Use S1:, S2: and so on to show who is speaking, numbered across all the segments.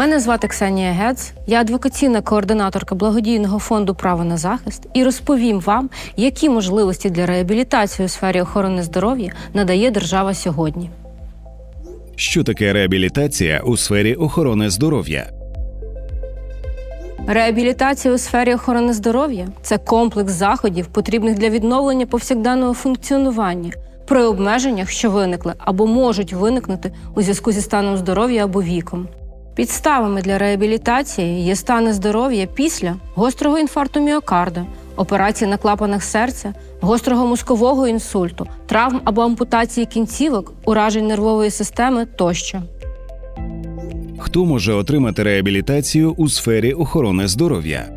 S1: Мене звати Ксенія Гец, я адвокаційна координаторка благодійного фонду Право на захист і розповім вам, які можливості для реабілітації у сфері охорони здоров'я надає держава сьогодні.
S2: Що таке реабілітація у сфері охорони здоров'я?
S1: Реабілітація у сфері охорони здоров'я це комплекс заходів, потрібних для відновлення повсякденного функціонування при обмеженнях, що виникли або можуть виникнути у зв'язку зі станом здоров'я або віком. Підставами для реабілітації є стани здоров'я після гострого інфаркту міокарда, операції на клапанах серця, гострого мозкового інсульту, травм або ампутації кінцівок, уражень нервової системи тощо.
S2: Хто може отримати реабілітацію у сфері охорони здоров'я?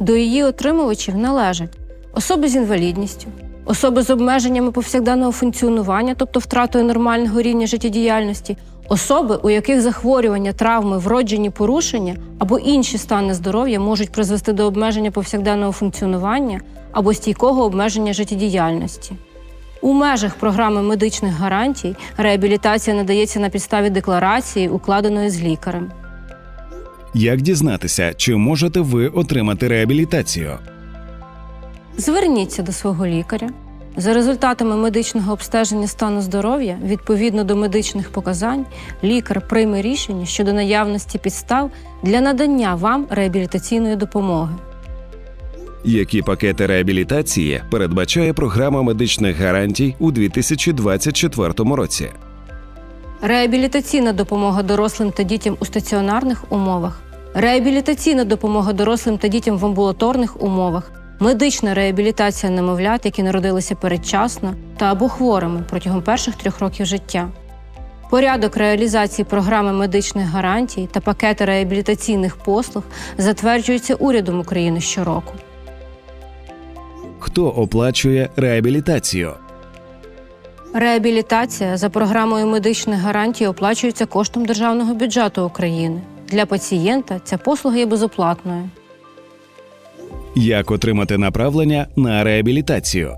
S1: До її отримувачів належать особи з інвалідністю, особи з обмеженнями повсякденного функціонування, тобто втратою нормального рівня життєдіяльності, особи, у яких захворювання, травми, вроджені порушення або інші стани здоров'я можуть призвести до обмеження повсякденного функціонування або стійкого обмеження життєдіяльності. У межах програми медичних гарантій реабілітація надається на підставі декларації, укладеної з лікарем.
S2: Як дізнатися, чи можете ви отримати реабілітацію?
S1: Зверніться до свого лікаря. За результатами медичного обстеження стану здоров'я, відповідно до медичних показань, лікар прийме рішення щодо наявності підстав для надання вам реабілітаційної допомоги.
S2: Які пакети реабілітації передбачає програма медичних гарантій у 2024 році?
S1: Реабілітаційна допомога дорослим та дітям у стаціонарних умовах, реабілітаційна допомога дорослим та дітям в амбулаторних умовах, медична реабілітація немовлят, які народилися передчасно та або хворими протягом перших трьох років життя. Порядок реалізації програми медичних гарантій та пакети реабілітаційних послуг затверджуються урядом України щороку.
S2: Хто оплачує реабілітацію?
S1: Реабілітація за програмою медичних гарантій оплачується коштом державного бюджету України. Для пацієнта ця послуга є безоплатною.
S2: Як отримати направлення на реабілітацію?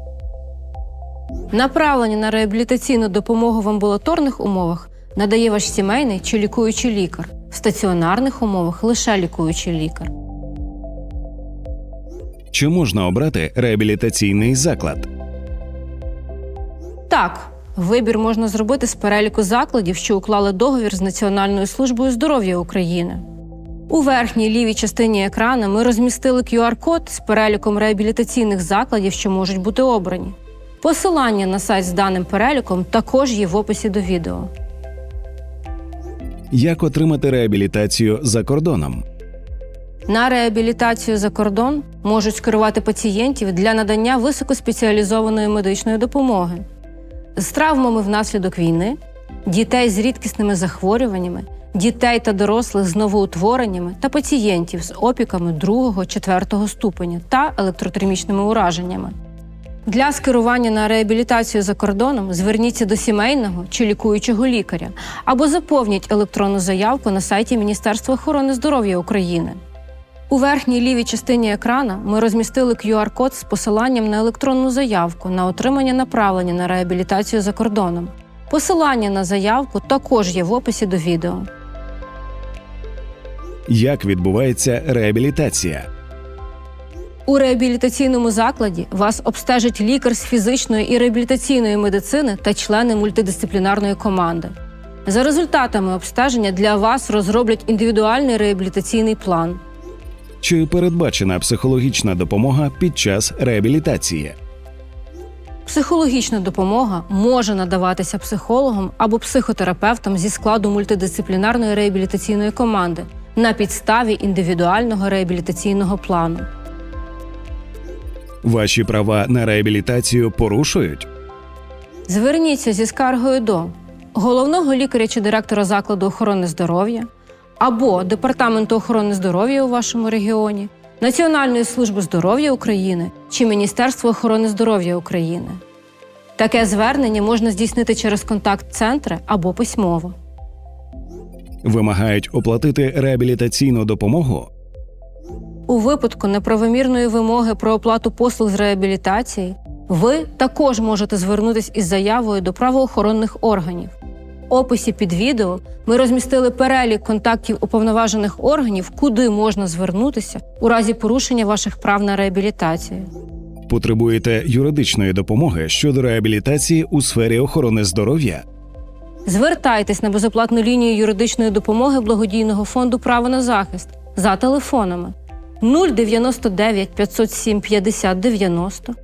S1: Направлення на реабілітаційну допомогу в амбулаторних умовах надає ваш сімейний чи лікуючий лікар, в стаціонарних умовах лише лікуючий лікар.
S2: Чи можна обрати реабілітаційний заклад?
S1: Так, вибір можна зробити з переліку закладів, що уклали договір з Національною службою здоров'я України. У верхній лівій частині екрану ми розмістили QR-код з переліком реабілітаційних закладів, що можуть бути обрані. Посилання на сайт з даним переліком також є в описі до відео.
S2: Як отримати реабілітацію за кордоном?
S1: На реабілітацію за кордон можуть скерувати пацієнтів для надання високоспеціалізованої медичної допомоги з травмами внаслідок війни, дітей з рідкісними захворюваннями, дітей та дорослих з новоутвореннями та пацієнтів з опіками 2-4 ступеня та електротермічними ураженнями. Для скерування на реабілітацію за кордоном зверніться до сімейного чи лікуючого лікаря або заповніть електронну заявку на сайті Міністерства охорони здоров'я України. У верхній лівій частині екрана ми розмістили QR-код з посиланням на електронну заявку на отримання направлення на реабілітацію за кордоном. Посилання на заявку також є в описі до відео.
S2: Як відбувається реабілітація?
S1: У реабілітаційному закладі вас обстежить лікар з фізичної і реабілітаційної медицини та члени мультидисциплінарної команди. За результатами обстеження для вас розроблять індивідуальний реабілітаційний план.
S2: Чи передбачена психологічна допомога під час реабілітації?
S1: Психологічна допомога може надаватися психологом або психотерапевтом зі складу мультидисциплінарної реабілітаційної команди на підставі індивідуального реабілітаційного плану.
S2: Ваші права на реабілітацію порушують?
S1: Зверніться зі скаргою до головного лікаря чи директора закладу охорони здоров'я або Департаменту охорони здоров'я у вашому регіоні, Національної служби здоров'я України чи Міністерства охорони здоров'я України. Таке звернення можна здійснити через контакт-центри або письмово.
S2: Вимагають оплатити реабілітаційну допомогу?
S1: У випадку неправомірної вимоги про оплату послуг з реабілітації ви також можете звернутися із заявою до правоохоронних органів. описі під відео ми розмістили перелік контактів уповноважених органів, куди можна звернутися у разі порушення ваших прав на реабілітацію.
S2: Потребуєте юридичної допомоги щодо реабілітації у сфері охорони здоров'я?
S1: Звертайтесь на безоплатну лінію юридичної допомоги благодійного фонду Право на захист за телефонами 099 507 50 90,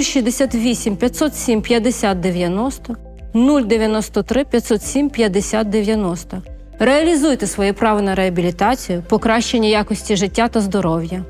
S1: 068 507 50 90, 093 507 50 90. Реалізуйте своє право на реабілітацію, покращення якості життя та здоров'я.